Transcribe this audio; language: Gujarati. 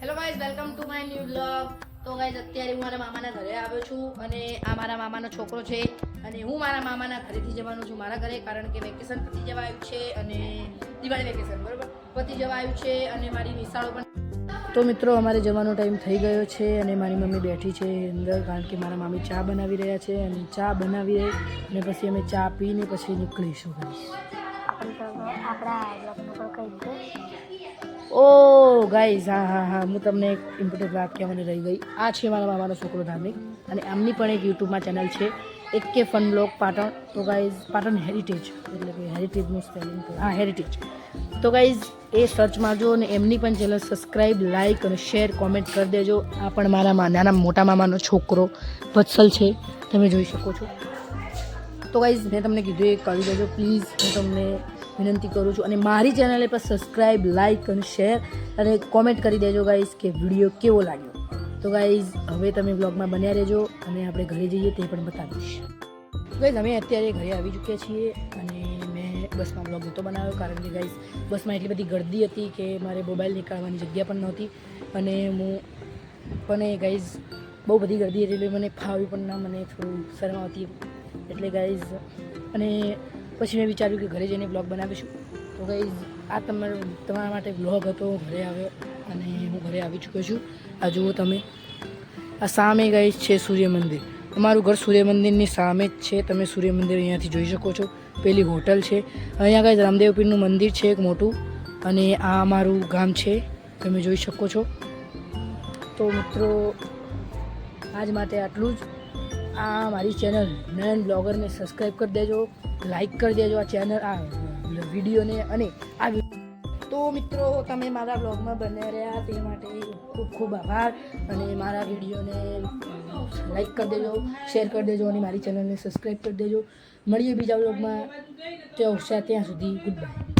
Hello guys welcome to my new blog તો ગાઈઝ અત્યારે હું મારા મામાના ઘરે આવ્યો છું અને આ મારા મામાનો છોકરો છે અને હું મારા મામાના ઘરેથી જવાનું છું મારા ઘરે કારણ કે વેકેશન પતી જવા આવ્યું છે અને દિવાળી વેકેશન બરાબર? પતી જવા આવ્યું છે અને મારી નિશાળો પણ તો મિત્રો અમારે જવાનો ટાઈમ થઈ ગયો છે અને મારી મમ્મી બેઠી છે અંદર કારણ કે મારા મામી ચા બનાવી રહ્યા છે અને ચા બનાવી અને પછી અમે ચા પીને પછી નીકળીશું guys. આપણા ઓ ગાઈઝ હા હા હા, હું તમને એક ઇમ્પોર્ટન્ટ વાત કહેવાની રહી ગઈ. આ છે મારા મામાનો છોકરો ધાર્મિક અને આમની પણ એક યુટ્યુબમાં ચેનલ છે, એક કે ફન બ્લોગ પાટણ. તો ગાઈઝ પાટણ હેરિટેજ એટલે કે હેરિટેજનું સ્પેલિંગ હા હેરિટેજ તો ગાઈઝ એ સર્ચ મારજો અને એમની પણ ચેનલ સબસ્ક્રાઈબ લાઇક અને શેર કોમેન્ટ કરી દેજો. આ પણ મારા નાના મોટા મામાનો છોકરો વત્સલ છે, તમે જોઈ શકો છો. તો ગાઈઝ મેં તમને કીધું એ કરી દેજો. પ્લીઝ હું તમને વિનંતી કરું છું. અને મારી ચેનલે પર સબસ્ક્રાઈબ લાઇક અને શેર અને કોમેન્ટ કરી દેજો ગાઈઝ કે વીડિયો કેવો લાગ્યો. તો ગાઈઝ હવે તમે બ્લોગમાં બન્યા રહેજો અને આપણે ઘરે જઈએ તે પણ બતાવીશ ગાઈઝ અમે અત્યારે ઘરે આવી ચૂક્યા છીએ અને મેં બસમાં બ્લોગ નહોતો બનાવ્યો કારણ કે ગાઈઝ બસમાં એટલી બધી ગર્દી હતી કે મારે મોબાઈલ નીકાળવાની જગ્યા પણ નહોતી. અને હું પણ ગાઈઝ બહુ બધી ગર્દી હતી એટલે મને ફાવી પણ ના, મને થોડું શરમ આવતી. એટલે ગાઈઝ અને પછી મેં વિચાર્યું કે ઘરે જઈને બ્લોગ બનાવીશું. તો કંઈ આ તમારો, તમારા માટે બ્લોગ હતો ઘરે આવ્યો અને હું ઘરે આવી ચૂક્યો છું. આ જુઓ તમે. આ સામે ગઈ છે સૂર્ય મંદિર. અમારું ઘર સૂર્ય મંદિરની સામે જ છે. તમે સૂર્ય મંદિર અહીંયાથી જોઈ શકો છો. પેલી હોટલ છે. અહીંયા ગાઈઝ રામદેવ પીરનું મંદિર છે એક મોટું અને આ અમારું ગામ છે. તમે જોઈ શકો છો. તો મિત્રો, આજ માટે આટલું જ. આ મારી ચેનલ નયન બ્લોગરને સબસ્ક્રાઈબ કરી દેજો લાઈક કરી દેજો આ ચેનલ, આ વિડીયોને અને આ તો મિત્રો, તમે મારા બ્લોગમાં બન્યા રહ્યા, તે માટે ખૂબ ખૂબ આભાર. અને મારા વિડીયોને લાઈક કરી દેજો, શેર કરી દેજો અને મારી ચેનલને સબસ્ક્રાઈબ કરી દેજો. મળીએ બીજા બ્લોગમાં. ત્યાં ત્યાં સુધી, ગુડ બાય.